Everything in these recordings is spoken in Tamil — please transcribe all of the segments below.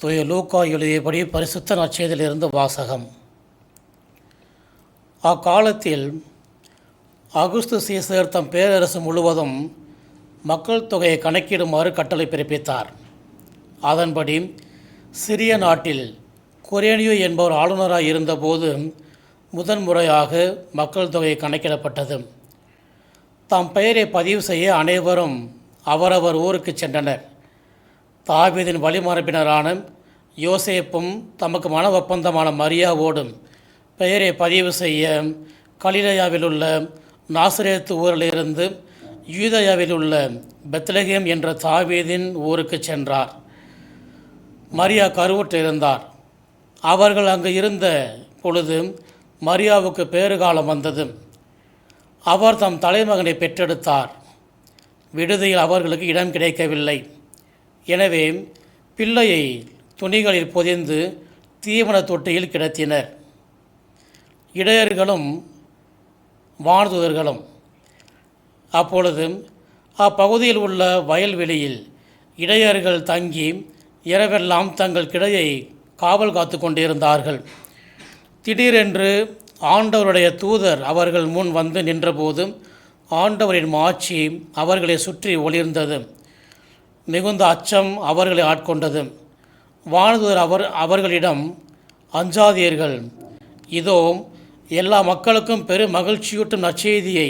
தூய லூக்கா எழுதியபடி பரிசுத்த நற்செய்தியிலிருந்து வாசகம். அக்காலத்தில் அகுஸ்து சீசர் தம் பேரரசு முழுவதும் மக்கள் தொகையை கணக்கிடுமாறு கட்டளை பிறப்பித்தார். அதன்படி சிறிய நாட்டில் கொரேனியோ என்பவர் ஆளுநராக இருந்தபோது முதன்முறையாக மக்கள் தொகை கணக்கிடப்பட்டது. தம் பெயரை பதிவு செய்ய அனைவரும் அவரவர் ஊருக்கு சென்றனர். தாவீதின் வழிமரப்பினரான யோசேப்பும் தமக்கு மன ஒப்பந்தமான மரியாவோடும் பெயரை பதிவு செய்ய கலிலேயாவில் உள்ள நாசிரேத்து ஊரிலிருந்து யூதயாவில் உள்ள பெத்லகேம் என்ற தாவீதின் ஊருக்கு சென்றார். மரியா கருவுற்றிருந்தார். அவர்கள் அங்கு இருந்த பொழுது மரியாவுக்கு பேறுகாலம் வந்தது. அவர் தம் தலைமகனை பெற்றெடுத்தார். விடுதியில் அவர்களுக்கு இடம் கிடைக்கவில்லை. எனவே பிள்ளையை துணிகளில் பொதிந்து தீவன தொட்டியில் கிடத்தினர். இடையர்களும் வானதுதர்களும் அப்பொழுது அப்பகுதியில் உள்ள வயல்வெளியில் இடையர்கள் தங்கி இரவெல்லாம் தங்கள் கிடையை காவல் காத்து கொண்டிருந்தார்கள். திடீரென்று ஆண்டவருடைய தூதர் அவர்கள் முன் வந்து நின்றபோது ஆண்டவரின் மாட்சி அவர்களை சுற்றி ஒளிர்ந்தது. மிகுந்த அச்சம் அவர்களை ஆட்கொண்டது. வானதூர் அவர் அவர்களிடம் அஞ்சாதீர்கள். இதோ எல்லா மக்களுக்கும் பெரும் மகிழ்ச்சியூட்டும் நற்செய்தியை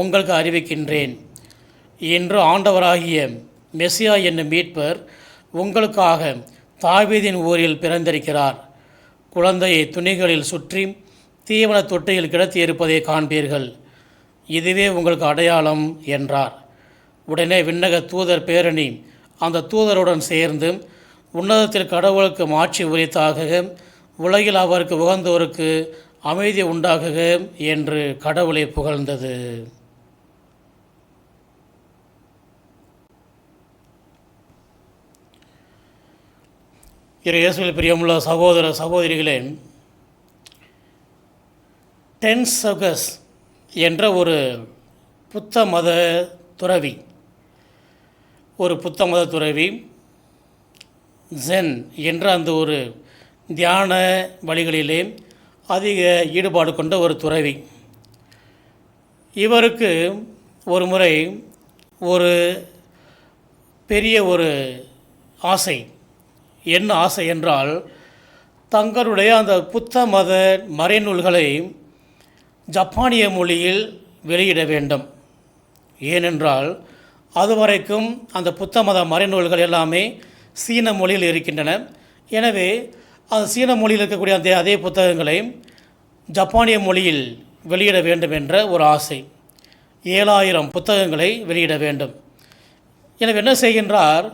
உங்களுக்கு அறிவிக்கின்றேன். இன்று ஆண்டவராகிய மெசியா என்னும் மீட்பர் உங்களுக்காக தாவீதின் ஊரில் பிறந்திருக்கிறார். குழந்தையை துணிகளில் சுற்றி தீவன தொட்டியில் கிடத்தி இருப்பதை காண்பீர்கள். இதுவே உங்களுக்கு அடையாளம் என்றார். உடனே விண்ணக தூதர் பேரணி அந்த தூதருடன் சேர்ந்து உன்னதத்தில் கடவுளுக்கு மாட்சி உரித்தாக உலகில் அவருக்கு உகந்தோருக்கு அமைதி உண்டாகுக என்று கடவுளை புகழ்ந்தது. இரு இயேசுவில் பிரியமுள்ள சகோதர சகோதரிகளே டென்சகஸ் என்ற ஒரு புத்த மத துறவி ஒரு புத்த மத துறவி ஜென் என்ற அந்த ஒரு தியான வழிகளிலே அதிக ஈடுபாடு கொண்ட ஒரு துறவி. இவருக்கு ஒரு முறை ஒரு பெரிய ஒரு ஆசை. என்ன ஆசை என்றால் தங்களுடைய அந்த புத்த மத மறைநூல்களை ஜப்பானிய மொழியில் வெளியிட வேண்டும். ஏனென்றால் அதுவரைக்கும் அந்த புத்த மத மறைநூல்கள் எல்லாமே சீன மொழியில் இருக்கின்றன. எனவே அந்த சீன மொழியில் இருக்கக்கூடிய அந்த அதே புத்தகங்களை ஜப்பானிய மொழியில் வெளியிட வேண்டும் என்ற ஒரு ஆசை. ஏழாயிரம் புத்தகங்களை வெளியிட வேண்டும். எனவே என்ன செய்கின்றார்?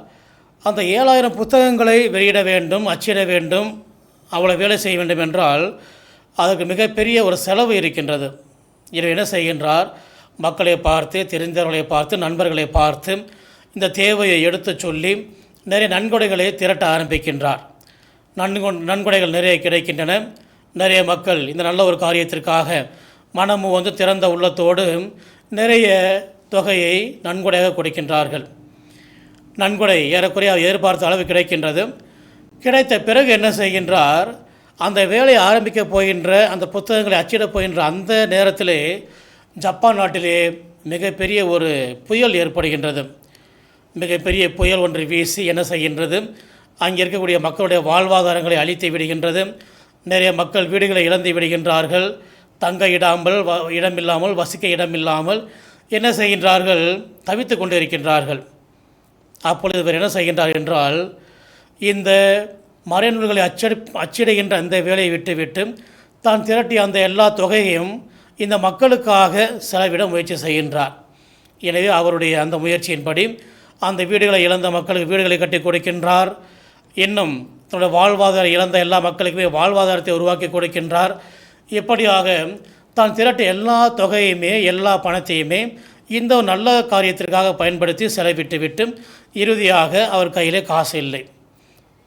அந்த ஏழாயிரம் புத்தகங்களை வெளியிட வேண்டும் அச்சிட வேண்டும் அவ்வளோ வேலை செய்ய வேண்டும் என்றால் அதற்கு மிகப்பெரிய ஒரு செலவு இருக்கின்றது. எனவே என்ன செய்கின்றார்? மக்களை பார்த்து தெரிந்தவர்களை பார்த்து நண்பர்களை பார்த்து இந்த தேவையை எடுத்து சொல்லி நிறைய நன்கொடைகளை திரட்ட ஆரம்பிக்கின்றார். நன்கொ நன்கொடைகள் நிறைய கிடைக்கின்றன. நிறைய மக்கள் இந்த நல்ல ஒரு காரியத்திற்காக மனமும் வந்து திறந்த உள்ளத்தோடு நிறைய தொகையை நன்கொடையாக கொடுக்கின்றார்கள். நன்கொடை ஏறக்குறைய எதிர்பார்த்த அளவு கிடைக்கின்றது. கிடைத்த பிறகு என்ன செய்கின்றார்? அந்த வேலையை ஆரம்பிக்க போகின்ற அந்த புத்தகங்களை அச்சிடப் போகின்ற அந்த நேரத்திலே ஜப்பான் நாட்டிலே மிகப்பெரிய ஒரு புயல் ஏற்படுகின்றது. மிகப்பெரிய புயல் ஒன்று வீசி என்ன செய்கின்றது? அங்கே இருக்கக்கூடிய மக்களுடைய வாழ்வாதாரங்களை அழித்து விடுகின்றது. நிறைய மக்கள் வீடுகளை இழந்து விடுகின்றார்கள். தங்க இடாமல் வ இடமில்லாமல் வசிக்க இடமில்லாமல் என்ன செய்கின்றார்கள்? தவித்து கொண்டு இருக்கின்றார்கள் அப்பொழுது இவர் என்ன செய்கின்றார் என்றால் இந்த மறைநூல்களை அச்சடி அச்சிடுகின்ற அந்த வேலையை விட்டுவிட்டு தான் திரட்டிய அந்த எல்லா தொகையையும் இந்த மக்களுக்காக செலவிட முயற்சி செய்கின்றார். எனவே அவருடைய அந்த முயற்சியின்படி அந்த வீடுகளை இழந்த மக்களுக்கு வீடுகளை கட்டி கொடுக்கின்றார். இன்னும் தன்னுடைய வாழ்வாதாரம் இழந்த எல்லா மக்களுக்குமே வாழ்வாதாரத்தை உருவாக்கி கொடுக்கின்றார். இப்படியாக தான் திரட்ட எல்லா தொகையுமே எல்லா பணத்தையுமே இந்த ஒரு நல்ல காரியத்திற்காக பயன்படுத்தி செலவிட்டு விட்டு இறுதியாக அவர் கையிலே காசு இல்லை.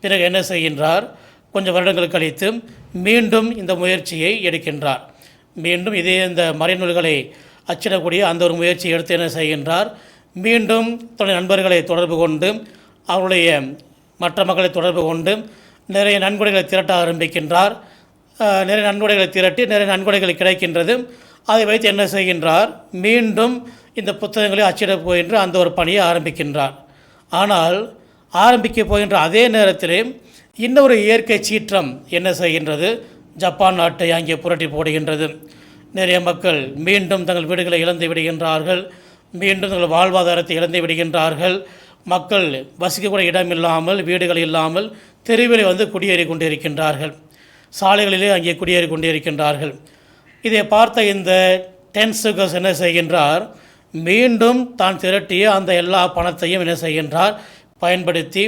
பிறகு என்ன செய்கின்றார்? கொஞ்சம் வருடங்கள் கழித்து மீண்டும் இந்த முயற்சியை எடுக்கின்றார். மீண்டும் இதே இந்த மறைநூல்களை அச்சிடக்கூடிய அந்த ஒரு முயற்சியை எடுத்து என்ன செய்கின்றார்? மீண்டும் தன்னுடைய நண்பர்களை தொடர்பு கொண்டு அவருடைய மற்ற மக்களை தொடர்பு கொண்டு நிறைய நன்கொடைகளை திரட்ட ஆரம்பிக்கின்றார். நிறைய நன்கொடைகளை திரட்டி நிறைய நன்கொடைகள் கிடைக்கின்றது. அதை வைத்து என்ன செய்கின்றார்? மீண்டும் இந்த புத்தகங்களை அச்சிடப் போகின்ற அந்த ஒரு பணியை ஆரம்பிக்கின்றார். ஆனால் ஆரம்பிக்க போகின்ற அதே நேரத்திலே இன்னொரு இயற்கை சீற்றம் என்ன செய்கின்றது? ஜப்பான் நாட்டை அங்கே புரட்டி போடுகின்றது. நிறைய மக்கள் மீண்டும் தங்கள் வீடுகளை இழந்து விடுகின்றார்கள். மீண்டும் தங்கள் வாழ்வாதாரத்தை இழந்து விடுகின்றார்கள். மக்கள் வசிக்கக்கூடிய இடம் இல்லாமல் வீடுகள் இல்லாமல் தெருவில் வந்து குடியேறி கொண்டிருக்கின்றார்கள். சாலைகளிலே அங்கே குடியேறி கொண்டிருக்கின்றார்கள். இதை பார்த்த இந்த டென்சுகஸ் என்ன செய்கின்றார்? மீண்டும் தான் திரட்டிய அந்த எல்லா பணத்தையும் என்ன செய்கின்றார்? பயன்படுத்தி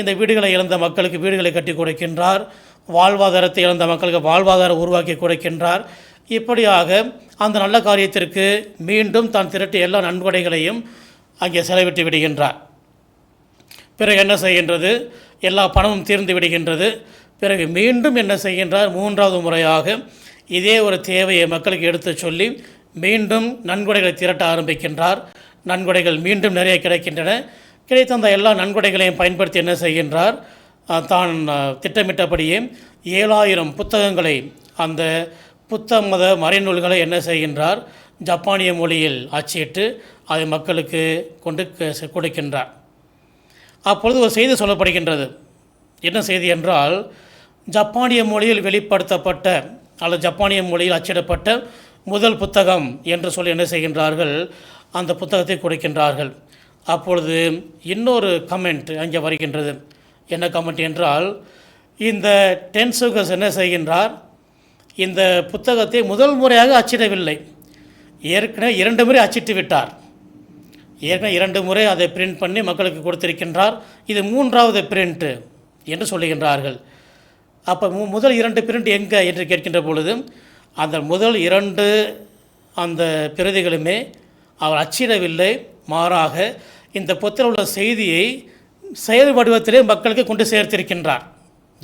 இந்த வீடுகளை இழந்த மக்களுக்கு வீடுகளை கட்டி கொடுக்கின்றார். வாழ்வாதாரத்தை இழந்த மக்களுக்கு வாழ்வாதாரம் உருவாக்கி கொடுக்கின்றார். இப்படியாக அந்த நல்ல காரியத்திற்கு மீண்டும் தான் திரட்டிய எல்லா நன்கொடைகளையும் அங்கே செலவிட்டு விடுகின்றார். பிறகு என்ன செய்கின்றது? எல்லா பணமும் தீர்ந்து விடுகின்றது. பிறகு மீண்டும் என்ன செய்கின்றார்? மூன்றாவது முறையாக இதே ஒரு தேவையை மக்களுக்கு எடுத்துச் சொல்லி மீண்டும் நன்கொடைகளை திரட்ட ஆரம்பிக்கின்றார். நன்கொடைகள் மீண்டும் நிறைய கிடைக்கின்றன. கிடைத்த அந்த எல்லா நன்கொடைகளையும் பயன்படுத்தி என்ன செய்கின்றார்? தான் திட்டமிட்டபடியே ஏழாயிரம் புத்தகங்களை அந்த புத்த மத மறைநூல்களை என்ன செய்கின்றார்? ஜப்பானிய மொழியில் அச்சிட்டு அதை மக்களுக்கு கொண்டு க- கொடுக்கின்றார். அப்பொழுது ஒரு செய்தி சொல்லப்படுகின்றது. என்ன செய்தி என்றால் ஜப்பானிய மொழியில் வெளிப்படுத்தப்பட்ட அல்லது ஜப்பானிய மொழியில் அச்சிடப்பட்ட முதல் புத்தகம் என்று சொல்லி என்ன செய்கின்றார்கள்? அந்த புத்தகத்தை கொடுக்கின்றார்கள். அப்பொழுது இன்னொரு கமெண்ட் அங்கே வருகின்றது. என்ன கமெண்ட் என்றால் இந்த டென்சுகஸ் என்ன செய்கின்றார்? இந்த புத்தகத்தை முதல் முறையாக அச்சிடவில்லை. ஏற்கனவே இரண்டு முறை அச்சிட்டு விட்டார். ஏற்கனவே இரண்டு முறை அதை பிரிண்ட் பண்ணி மக்களுக்கு கொடுத்திருக்கின்றார். இது மூன்றாவது பிரிண்ட்டு என்று சொல்லுகின்றார்கள். அப்போ மு முதல் இரண்டு பிரிண்ட் எங்கே என்று கேட்கின்ற பொழுது அந்த முதல் இரண்டு அந்த பிரதிகளுமே அவர் அச்சிடவில்லை. மாறாக இந்த புத்தகம் உள்ள செய்தியை செயல் வடிவத்திலே மக்களுக்கு கொண்டு சேர்த்திருக்கின்றார்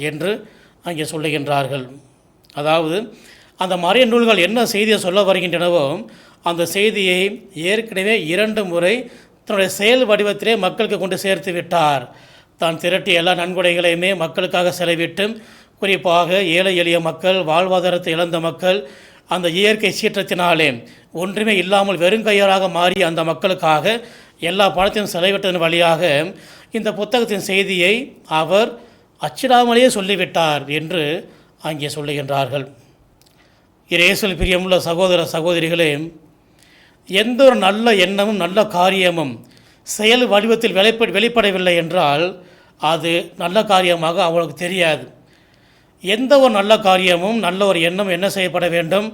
என்று அங்கே சொல்லுகின்றார்கள். அதாவது அந்த மறைய நூல்கள் என்ன செய்தியை சொல்ல வருகின்றனவோ அந்த செய்தியை ஏற்கனவே இரண்டு முறை தன்னுடைய செயல் வடிவத்திலே மக்களுக்கு கொண்டு சேர்த்து விட்டார். தான் திரட்டிய எல்லா நன்கொடைகளையுமே மக்களுக்காக செலவிட்டு குறிப்பாக ஏழை எளிய மக்கள் வாழ்வாதாரத்தை இழந்த மக்கள் அந்த இயற்கை சீற்றத்தினாலே ஒன்றுமே இல்லாமல் வெறுங்கையராக மாறிய அந்த மக்களுக்காக எல்லா பணத்தையும் செலவிட்டதன் வழியாக இந்த புத்தகத்தின் செய்தியை அவர் அச்சிடாமலேயே சொல்லிவிட்டார் என்று அங்கே சொல்லுகின்றார்கள். இயேசுவில் பிரியமுள்ள சகோதர சகோதரிகளே எந்த ஒரு நல்ல எண்ணமும் நல்ல காரியமும் செயல் வடிவத்தில் வெளிப்ப வெளிப்படவில்லை என்றால் அது நல்ல காரியமாக அவளுக்கு தெரியாது. எந்த ஒரு நல்ல காரியமும் நல்ல ஒரு எண்ணம் என்ன செய்யப்பட வேண்டும்?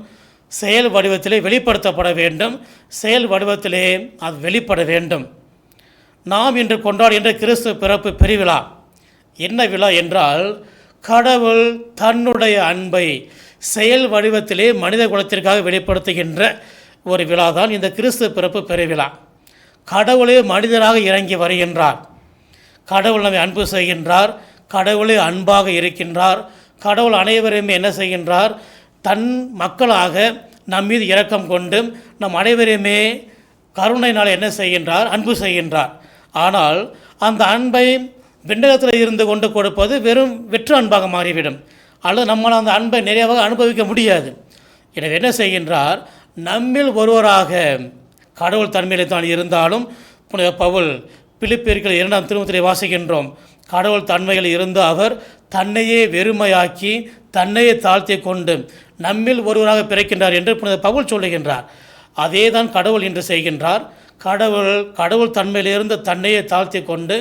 செயல் வடிவத்திலே வெளிப்படுத்தப்பட வேண்டும். செயல் வடிவத்திலே அது வெளிப்பட வேண்டும். நாம் இன்று கொண்டாடுகின்ற கிறிஸ்து பிறப்பு பெருவிழா. என்ன விழா என்றால் கடவுள் தன்னுடைய அன்பை செயல் வடிவத்திலே மனித குலத்திற்காக வெளிப்படுத்துகின்ற ஒரு விழா தான் இந்த கிறிஸ்து பிறப்பு பெருவிழா. கடவுளே மனிதராக இறங்கி வருகின்றார். கடவுள் நம்மை அன்பு செய்கின்றார். கடவுளே அன்பாக இருக்கின்றார். கடவுள் அனைவரையுமே என்ன செய்கின்றார்? தன் மக்களாக நம் மீது இரக்கம் கொண்டு நம் அனைவரையுமே கருணையினால் என்ன செய்கின்றார்? அன்பு செய்கின்றார். ஆனால் அந்த அன்பை விண்ணகத்தில் இருந்து கொண்டு கொடுப்பது வெறும் வெற்று அன்பாக மாறிவிடும். அல்லது நம்மால் அந்த அன்பை நிறைவாக அனுபவிக்க முடியாது. எனவே என்ன செய்கின்றார்? நம்மில் ஒருவராக கடவுள் தன்மையிலே தான் இருந்தாலும் புனித பவுல் பிலிப்பியர்கள் இரண்டாம் திருமத்திலே வாசிக்கின்றோம். கடவுள் தன்மையில் இருந்து அவர் தன்னையே வெறுமையாக்கி தன்னையே தாழ்த்தி கொண்டு நம்மில் ஒருவராக பிறக்கின்றார் என்று புனித பவுல் சொல்லுகின்றார். அதே தான் கடவுள் என்று செய்கின்றார். கடவுள் கடவுள் தன்மையிலிருந்து தன்னையே தாழ்த்தி கொண்டு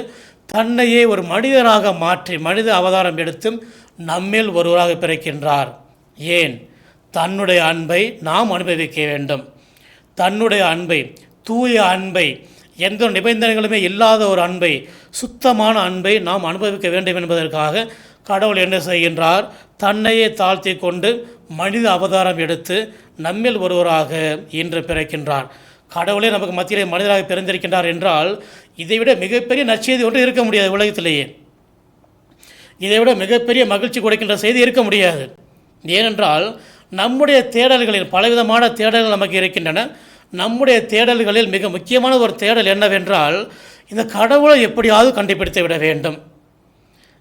தன்னையே ஒரு மனிதராக மாற்றி மனித அவதாரம் எடுத்து நம்மில் ஒருவராக பிறக்கின்றார். ஏன்? தன்னுடைய அன்பை நாம் அனுபவிக்க வேண்டும். தன்னுடைய அன்பை தூய அன்பை எந்த நிபந்தனைகளுமே இல்லாத ஒரு அன்பை சுத்தமான அன்பை நாம் அனுபவிக்க வேண்டும் என்பதற்காக கடவுள் என்ன செய்கின்றார்? தன்னையே தாழ்த்தி கொண்டு மனித அவதாரம் எடுத்து நம்மில் ஒருவராக இன்று பிறக்கின்றார். கடவுளே நமக்கு மத்தியிலே மனிதராக பிறந்திருக்கின்றார் என்றால் இதைவிட மிகப்பெரிய நற்செய்தி ஒன்று இருக்க முடியாது உலகத்திலேயே. இதைவிட மிகப்பெரிய மகிழ்ச்சி கொடுக்கின்ற செய்தி இருக்க முடியாது. ஏனென்றால் நம்முடைய தேடல்களில் பலவிதமான தேடல்கள் நமக்கு இருக்கின்றன. நம்முடைய தேடல்களில் மிக முக்கியமான ஒரு தேடல் என்னவென்றால் இந்த கடவுளை எப்படியாவது கண்டுபிடித்து விட வேண்டும்.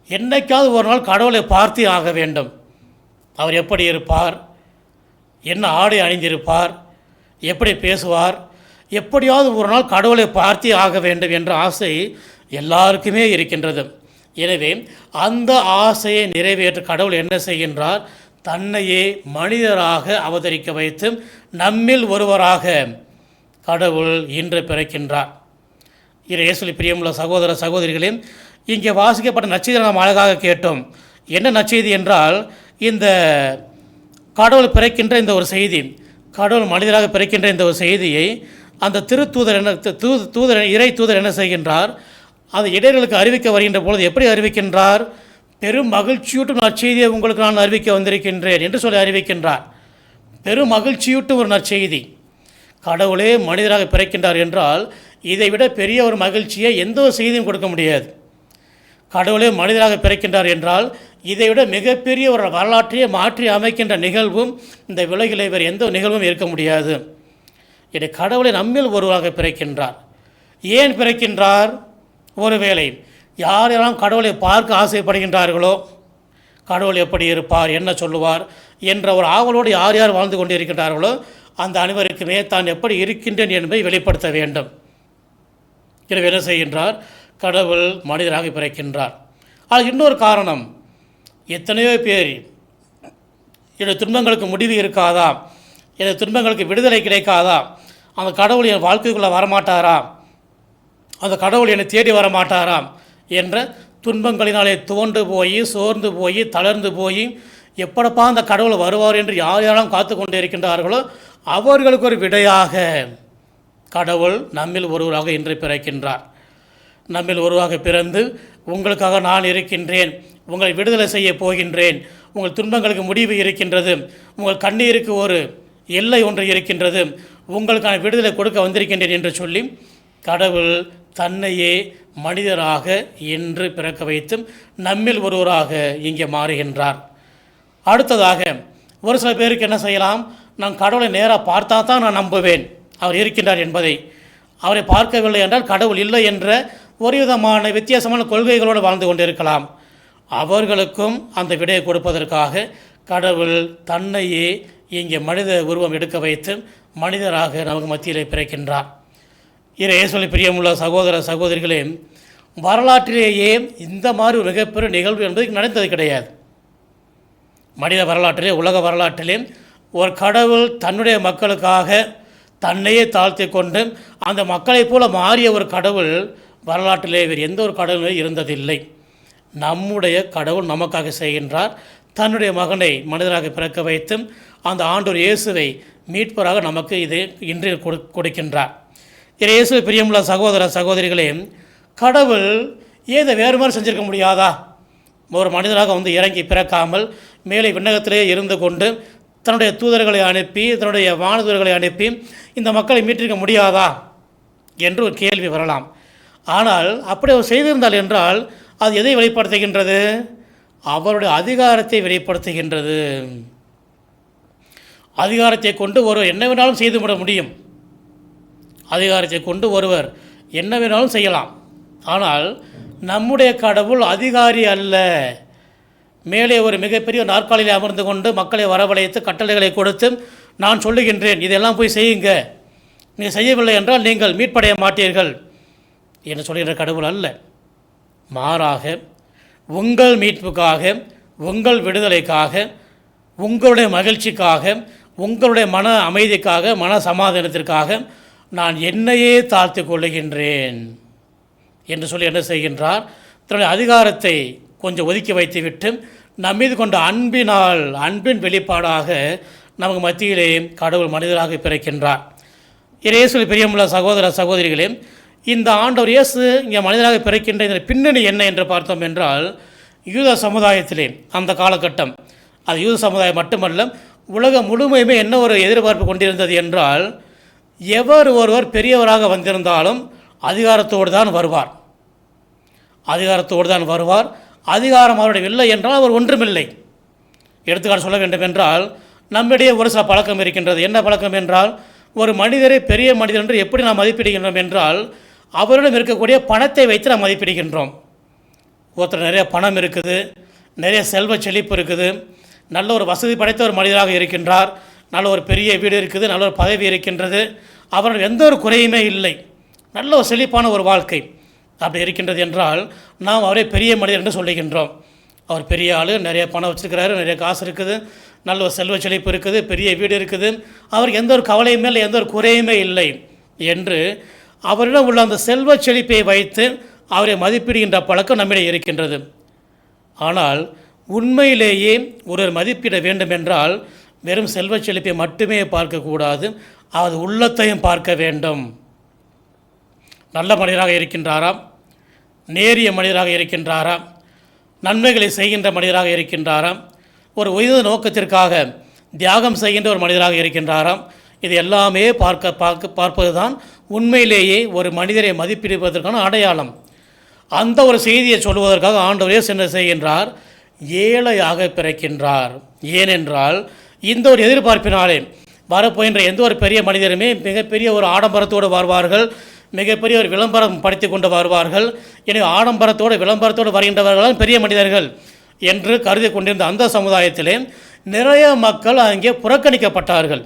என்னைக்காவது ஒரு நாள் கடவுளை பார்த்தே ஆக வேண்டும். அவர் எப்படி இருப்பார்? என்ன ஆடை அணிந்திருப்பார்? எப்படி பேசுவார்? எப்படியாவது ஒரு நாள் கடவுளை பார்த்தே ஆக வேண்டும் என்ற ஆசை எல்லாருக்குமே இருக்கின்றது. எனவே அந்த ஆசையை நிறைவேற்ற கடவுள் என்ன செய்கின்றார்? தன்னையே மனிதராக அவதரிக்க வைத்து நம்மில் ஒருவராக கடவுள் இன்று பிறக்கின்றார். இறையேசுலி பிரியமுள்ள சகோதர சகோதரிகளே இங்கே வாசிக்கப்பட்ட நச்செய்தி நாம் அழகாக கேட்டோம். என்ன நச்செய்தி என்றால் இந்த கடவுள் பிறக்கின்ற இந்த ஒரு செய்தி கடவுள் மனிதராக பிறக்கின்ற இந்த ஒரு செய்தியை அந்த திருத்தூதர் என்ன தூ தூதர் இறை தூதர் என்ன செய்கின்றார்? அது இடையர்களுக்கு அறிவிக்க வருகின்ற பொழுது எப்படி அறிவிக்கின்றார்? பெரும் மகிழ்ச்சியூட்டும் நற்செய்தியை உங்களுக்கு நான் அறிவிக்க வந்திருக்கின்றேன் என்று சொல்லி அறிவிக்கின்றார். பெரும் மகிழ்ச்சியூட்டும் ஒரு நற்செய்தி. கடவுளே மனிதராக பிறக்கின்றார் என்றால் இதை விட பெரிய ஒரு மகிழ்ச்சியை எந்த ஒரு செய்தியும் கொடுக்க முடியாது. கடவுளே மனிதராக பிறக்கின்றார் என்றால் இதைவிட மிகப்பெரிய ஒரு வரலாற்றையே மாற்றி அமைக்கின்ற நிகழ்வும் இந்த விலகிலே வேறு எந்த ஒரு நிகழ்வும் இருக்க முடியாது. இதை கடவுளை நம்மில் ஒருவராக பிறக்கின்றார். ஏன் பிறக்கின்றார்? ஒருவேளை யாரெல்லாம் கடவுளை பார்க்க ஆசைப்படுகின்றார்களோ கடவுள் எப்படி இருப்பார் என்ன சொல்லுவார் என்ற ஒரு ஆவலோடு யார் யார் வாழ்ந்து கொண்டு இருக்கின்றார்களோ அந்த அனைவருக்குமே தான் எப்படி இருக்கின்றேன் என்பதை வெளிப்படுத்த வேண்டும். எனவே என்ன செய்கின்றார்? கடவுள் மனிதராக பிறக்கின்றார். அது இன்னொரு காரணம். எத்தனையோ பேர் என்னுடைய துன்பங்களுக்கு முடிவு இருக்காதா? எனது துன்பங்களுக்கு விடுதலை கிடைக்காதா? அந்த கடவுள் என் வாழ்க்கைக்குள்ளே வரமாட்டாரா? அந்த கடவுள் என்னை தேடி வர மாட்டாராம் என்ற துன்பங்களினாலே துவண்டு போய் சோர்ந்து போய் தளர்ந்து போய் எப்படப்பா அந்த கடவுள் வருவார் என்று யார் யாரெல்லாம் காத்து கொண்டு இருக்கின்றார்களோ அவர்களுக்கு ஒரு விடையாக கடவுள் நம்மில் ஒருவராக இன்று பிறக்கின்றார். நம்மில் ஒருவராக பிறந்து உங்களுக்காக நான் இருக்கின்றேன் உங்களை விடுதலை செய்ய போகின்றேன் உங்கள் துன்பங்களுக்கு முடிவு இருக்கின்றது உங்கள் கண்ணீருக்கு ஒரு எல்லை ஒன்று இருக்கின்றது. உங்களுக்கான விடுதலை கொடுக்க வந்திருக்கின்றேன் என்று சொல்லி கடவுள் தன்னையே மனிதராக என்று பிறக்க வைத்தும் நம்மில் ஒருவராக இங்கே மாறுகின்றார். அடுத்ததாக ஒரு சில பேருக்கு என்ன செய்யலாம்? நான் கடவுளை நேராக பார்த்தா தான் நான் நம்புவேன். அவர் இருக்கின்றார் என்பதை. அவரை பார்க்கவில்லை என்றால் கடவுள் இல்லை என்ற ஒரு விதமான வித்தியாசமான கொள்கைகளோடு வாழ்ந்து கொண்டிருக்கலாம். அவர்களுக்கும் அந்த விடையை கொடுப்பதற்காக கடவுள் தன்னையே இங்கே மனித உருவம் எடுக்க வைத்து மனிதராக நமக்கு மத்தியிலே பிறக்கின்றார். இறை இயேசுவை பிரியமுள்ள சகோதர சகோதரிகளே வரலாற்றிலேயே இந்த மாதிரி ஒரு மிகப்பெரிய நிகழ்வு என்பது நடந்தது கிடையாது. மனித வரலாற்றிலே உலக வரலாற்றிலே ஒரு கடவுள் தன்னுடைய மக்களுக்காக தன்னையே தாழ்த்தி கொண்டு அந்த மக்களைப் போல மாறிய ஒரு கடவுள் வரலாற்றிலே வேறு எந்த ஒரு கடவுளும் இருந்ததில்லை. நம்முடைய கடவுள் நமக்காக செய்கின்றார். தன்னுடைய மகனை மனிதராக பிறக்க வைத்து அந்த ஆண்டோர் இயேசுவை மீட்பராக நமக்கு இது இன்று கொடு கொடுக்கின்றார். இது இயேசு பிரியமுள்ள சகோதர சகோதரிகளே கடவுள் ஏதை வேறு மாதிரி செஞ்சிருக்க முடியாதா? ஒரு மனிதராக வந்து இறங்கி பிறக்காமல் மேலே விண்ணகத்திலே இருந்து கொண்டு தன்னுடைய தூதர்களை அனுப்பி தன்னுடைய வானதூதர்களை அனுப்பி இந்த மக்களை மீட்டிருக்க முடியாதா? என்று ஒரு கேள்வி வரலாம். ஆனால் அப்படி அவர் செய்திருந்தால் என்றால் அது எதை வெளிப்படுத்துகின்றது? அவருடைய அதிகாரத்தை வெளிப்படுத்துகின்றது. அதிகாரத்தை கொண்டு ஒருவர் என்ன வேணாலும் செய்து விட முடியும். அதிகாரத்தை கொண்டு ஒருவர் என்ன வேணாலும் செய்யலாம். ஆனால் நம்முடைய கடவுள் அதிகாரி அல்ல. மேலே ஒரு மிகப்பெரிய நாற்காலியில் அமர்ந்து கொண்டு மக்களை வரவழைத்து கட்டளைகளை கொடுத்து நான் சொல்லுகின்றேன் இதெல்லாம் போய் செய்யுங்க. நீங்கள் செய்யவில்லை என்றால் நீங்கள் மீட்படைய மாட்டீர்கள். என்று சொல்கின்ற கடவுள் அல்ல. மாறாக உங்கள் மீட்புக்காக உங்கள் விடுதலைக்காக உங்களுடைய மகிழ்ச்சிக்காக உங்களுடைய மன அமைதிக்காக மன சமாதானத்திற்காக நான் என்னையே தாழ்த்து கொள்ளுகின்றேன் என்று சொல்லி என்ன செய்கின்றார்? தன்னுடைய அதிகாரத்தை கொஞ்சம் ஒதுக்கி வைத்துவிட்டு நம் மீது கொண்ட அன்பினால் அன்பின் வெளிப்பாடாக நமக்கு மத்தியிலே கடவுள் மனிதராக பிறக்கின்றார். இயேசு பெரியமுள்ள சகோதர சகோதரிகளே இந்த ஆண்டவர் இயேசு இங்கே மனிதராக பிறக்கின்ற இந்த பின்னணி என்ன என்று பார்த்தோம் என்றால் யூத சமுதாயத்திலே அந்த காலகட்டம். அது யூத சமுதாயம் மட்டுமல்ல உலகம் முழுமையுமே என்ன ஒரு எதிர்பார்ப்பு கொண்டிருந்தது என்றால் எவர் ஒருவர் பெரியவராக வந்திருந்தாலும் அதிகாரத்தோடு தான் வருவார். அதிகாரத்தோடு தான் வருவார். அதிகாரம் அவருடைய இல்லை என்றால் அவர் ஒன்றுமில்லை. எடுத்துக்காட்டு சொல்ல வேண்டும் என்றால் நம்மிடையே ஒரு சில பழக்கம் இருக்கின்றது. என்ன பழக்கம் என்றால் ஒரு மனிதரை பெரிய மனிதர் என்று எப்படி நாம் மதிப்பிடுகின்றோம் என்றால் அவரிடம் இருக்கக்கூடிய பணத்தை வைத்து நாம் மதிப்பிடுகின்றோம். ஒருத்தர் நிறைய பணம் இருக்குது நிறைய செல்வ செழிப்பு இருக்குது. நல்ல ஒரு வசதி படைத்த ஒரு மனிதராக இருக்கின்றார். நல்ல ஒரு பெரிய வீடு இருக்குது நல்ல ஒரு பதவி இருக்கின்றது. அவர்கள் எந்த ஒரு குறையுமே இல்லை. நல்ல ஒரு செழிப்பான ஒரு வாழ்க்கை அப்படி இருக்கின்றது என்றால் நாம் அவரே பெரிய மனிதர் என்று சொல்லுகின்றோம். அவர் பெரிய ஆள் நிறைய பணம் வச்சுருக்கிறாரு நிறைய காசு இருக்குது நல்ல ஒரு செல்வ செழிப்பு இருக்குது பெரிய வீடு இருக்குது. அவருக்கு எந்த ஒரு கவலையுமே இல்லை எந்த ஒரு குறையுமே இல்லை என்று அவரிடம் உள்ள அந்த செல்வ செழிப்பை வைத்து அவரை மதிப்பிடுகின்ற பழக்கம் நம்மிடையே இருக்கின்றது. ஆனால் உண்மையிலேயே ஒருவர் மதிப்பிட வேண்டும் என்றால் வெறும் செல்வ செழிப்பை மட்டுமே பார்க்கக்கூடாது அது உள்ளத்தையும் பார்க்க வேண்டும். நல்ல மனிதராக இருக்கின்றாரா நேரிய மனிதராக இருக்கின்றாரா நன்மைகளை செய்கின்ற மனிதராக இருக்கின்றாரா ஒரு உயர்ந்த நோக்கத்திற்காக தியாகம் செய்கின்ற ஒரு மனிதராக இருக்கின்றாராம். இது எல்லாமே பார்க்க பார்க்க பார்ப்பது தான் உண்மையிலேயே ஒரு மனிதரை மதிப்பிடுவதற்கான அடையாளம். அந்த ஒரு செய்தியை சொல்வதற்காக ஆண்டவரே சென்று செய்கின்றார்? ஏழையாக பிறக்கின்றார். ஏனென்றால் இந்த ஒரு எதிர்பார்ப்பினாலே வரப்போகின்ற எந்த ஒரு பெரிய மனிதருமே மிகப்பெரிய ஒரு ஆடம்பரத்தோடு வருவார்கள் மிகப்பெரிய ஒரு விளம்பரம் படுத்தி கொண்டு வருவார்கள் எனவே ஆடம்பரத்தோடு விளம்பரத்தோடு வருகின்றவர்கள் பெரிய மனிதர்கள் என்று கருதி கொண்டிருந்த அந்த சமுதாயத்திலே நிறைய மக்கள் அங்கே புறக்கணிக்கப்பட்டார்கள்.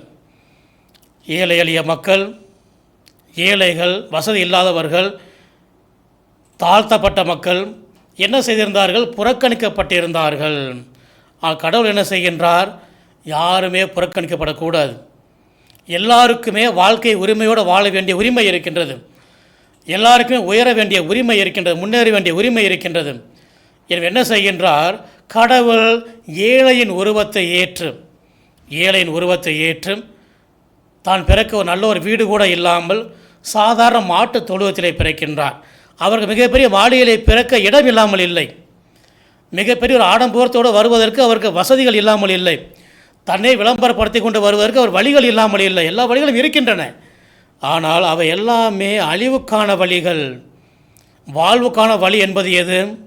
ஏழை எளிய மக்கள் ஏழைகள் வசதி இல்லாதவர்கள் தாழ்த்தப்பட்ட மக்கள் என்ன செய்திருந்தார்கள்? புறக்கணிக்கப்பட்டிருந்தார்கள். கடவுள் என்ன செய்கின்றார்? யாருமே புறக்கணிக்கப்படக்கூடாது. எல்லாருக்குமே வாழ்க்கை உரிமையோடு வாழ வேண்டிய உரிமை இருக்கின்றது. எல்லாருக்குமே உயர வேண்டிய உரிமை இருக்கின்றது. முன்னேற வேண்டிய உரிமை இருக்கின்றது. எனவே என்ன செய்கின்றார்? கடவுள் ஏழையின் உருவத்தை ஏற்று ஏழையின் உருவத்தை ஏற்று தான் பிறக்க ஒரு நல்ல ஒரு வீடு கூட இல்லாமல் சாதாரண மாட்டு தொழுவத்திலே பிறக்கின்றார். அவருக்கு மிகப்பெரிய மாளிகையிலே பிறக்க இடம் இல்லாமல் இல்லை. மிகப்பெரிய ஒரு ஆடம்பரத்தோடு வருவதற்கு அவருக்கு வசதிகள் இல்லாமல் இல்லை. தன்னை விளம்பரப்படுத்தி கொண்டு வருவதற்கு அவர் வழிகள் இல்லாமல் இல்லை. எல்லா வழிகளும் இருக்கின்றன. ஆனால் அவை எல்லாமே அழிவுக்கான வழிகள். வாழ்வுக்கான வழி என்பது எது?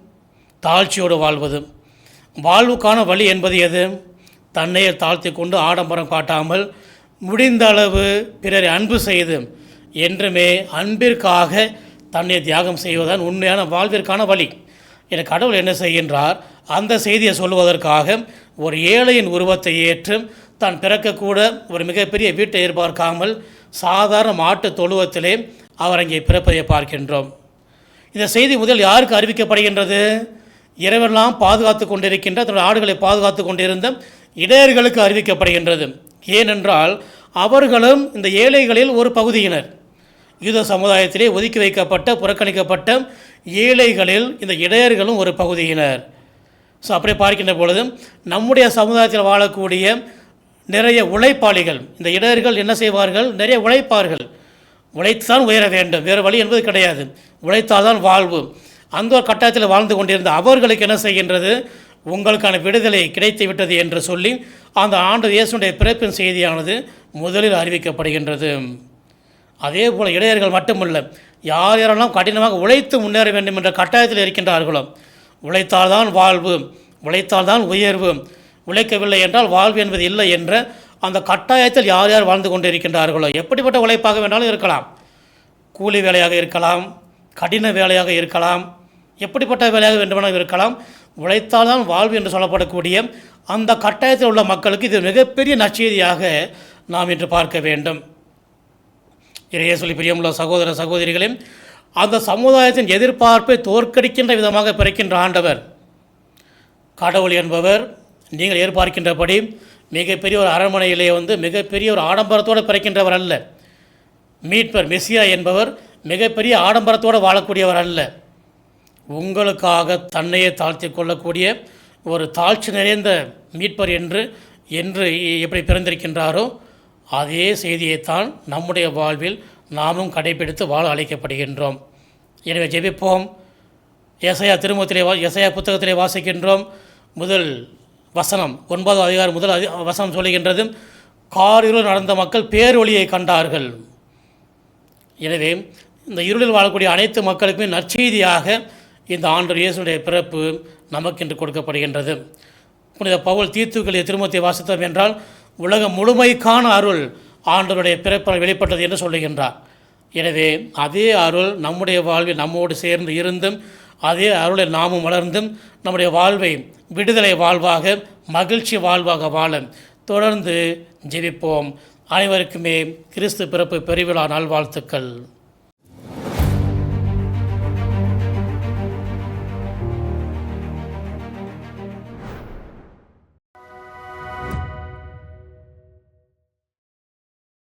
தாழ்ச்சியோடு வாழ்வது. வாழ்வுக்கான வழி என்பது எது? தன்னையை தாழ்த்தி கொண்டு ஆடம்பரம் காட்டாமல் முடிந்த அளவு பிறரை அன்பு செய்து என்றுமே அன்பிற்காக தன்னை தியாகம் செய்வதன் உண்மையான வாழ்விற்கான வழி. என கடவுள் என்ன செய்கின்றார்? அந்த செய்தியை சொல்வதற்காக ஒரு ஏழையின் உருவத்தை ஏற்று தான் பிறக்கக்கூட ஒரு மிகப்பெரிய வீட்டை எதிர்பார்க்காமல் சாதாரண மாட்டு தொழுவத்திலே அவர் அங்கே பிறப்பதை பார்க்கின்றோம். இந்த செய்தி முதல் யாருக்கு அறிவிக்கப்படுகின்றது? இரவெல்லாம் பாதுகாத்து கொண்டிருக்கின்ற தன்னுடைய ஆடுகளை பாதுகாத்து கொண்டிருந்த இடையர்களுக்கு அறிவிக்கப்படுகின்றது. ஏனென்றால் அவர்களும் இந்த ஏழைகளில் ஒரு பகுதியினர். யூத சமுதாயத்திலே ஒதுக்கி வைக்கப்பட்ட புறக்கணிக்கப்பட்ட ஏழைகளில் இந்த இடையர்களும் ஒரு பகுதியினர். ஸோ அப்படி பார்க்கின்ற பொழுது நம்முடைய சமுதாயத்தில் வாழக்கூடிய நிறைய உழைப்பாளிகள் இந்த இடையர்கள் என்ன செய்வார்கள்? நிறைய உழைப்பார்கள். உழைத்துதான் உயர வேண்டும். வேறு வழி என்பது கிடையாது. உழைத்தால் தான் வாழ்வு. அந்த ஒரு கட்டாயத்தில் வாழ்ந்து கொண்டிருந்த அவர்களுக்கு என்ன செய்கின்றது? உங்களுக்கான விடுதலை கிடைத்து விட்டது என்று சொல்லி அந்த ஆண்டு இயேசுடைய பிறப்பின் செய்தியானது முதலில் அறிவிக்கப்படுகின்றது. அதே போல் இடையர்கள் மட்டுமல்ல யார் யாரெல்லாம் கடினமாக உழைத்து முன்னேற வேண்டும் என்ற கட்டாயத்தில் இருக்கின்றார்களோ உழைத்தால்தான் வாழ்வு உழைத்தால்தான் உயர்வு உழைக்கவில்லை என்றால் வாழ்வு என்பது இல்லை என்ற அந்த கட்டாயத்தில் யார் யார் வாழ்ந்து கொண்டு இருக்கின்றார்களோ எப்படிப்பட்ட உழைப்பாக வேண்டாலும் இருக்கலாம். கூலி வேலையாக இருக்கலாம் கடின வேலையாக இருக்கலாம் எப்படிப்பட்ட வேலையாக வேண்டுமானாலும் இருக்கலாம். உழைத்தால்தான் வாழ்வு என்று சொல்லப்படக்கூடிய அந்த கட்டாயத்தில் உள்ள மக்களுக்கு இது மிகப்பெரிய நச்செய்தியாக நாம் இன்று பார்க்க வேண்டும். இறைய சொல்லி பிரியமுள்ள சகோதர சகோதரிகளே அந்த சமுதாயத்தின் எதிர்பார்ப்பை தோற்கடிக்கின்ற விதமாக பிறக்கின்ற ஆண்டவர். கடவுள் என்பவர் நீங்கள் எதிர்பார்க்கின்றபடி மிகப்பெரிய ஒரு அரண்மனையிலே வந்து மிகப்பெரிய ஒரு ஆடம்பரத்தோடு பிறக்கின்றவர் அல்ல. மீட்பர் மெஸ்ஸியா என்பவர் மிகப்பெரிய ஆடம்பரத்தோடு வாழக்கூடியவர் அல்ல. உங்களுக்காக தன்னையே தாழ்த்தி கொள்ளக்கூடிய ஒரு தாழ்ச்சி நிறைந்த மீட்பர் என்று என்று எப்படி பிறந்திருக்கின்றாரோ அதே செய்தியைத்தான் நம்முடைய வாழ்வில் நாமும் கடைபிடித்து வாழ அழைக்கப்படுகின்றோம். எனவே ஜெபிப்போம். எசையா திருமுகத்திலே வா எசையா புத்தகத்திலே வாசிக்கின்றோம். முதல் வசனம் ஒன்பதாம் அதிகாரம் முதல் அதி வசனம் சொல்லுகின்றது காரிருள் நடந்த மக்கள் பேரொளியை கண்டார்கள். எனவே இந்த இருளில் வாழக்கூடிய அனைத்து மக்களுக்குமே நற்செய்தியாக இந்த ஆண்டு இயேசுடைய பிறப்பு நமக்கென்று கொடுக்கப்படுகின்றது. புனித பவுல் தீர்த்துக்களை திருமத்தை வாசித்தோம் என்றால் உலகம் முழுமைக்கான அருள் ஆண்டவருடைய பிறப்பால் வெளிப்பட்டது என்று சொல்லுகின்றார். எனவே அதே அருள் நம்முடைய வாழ்வில் நம்மோடு சேர்ந்து இருந்தும் அதே அருளை நாமும் வளர்ந்தும் நம்முடைய வாழ்வை விடுதலை வாழ்வாக மகிழ்ச்சி வாழ்வாக வாழ தொடர்ந்து ஜெபிப்போம். அனைவருக்குமே கிறிஸ்து பிறப்பு பெருவிழா நல்வாழ்த்துக்கள்.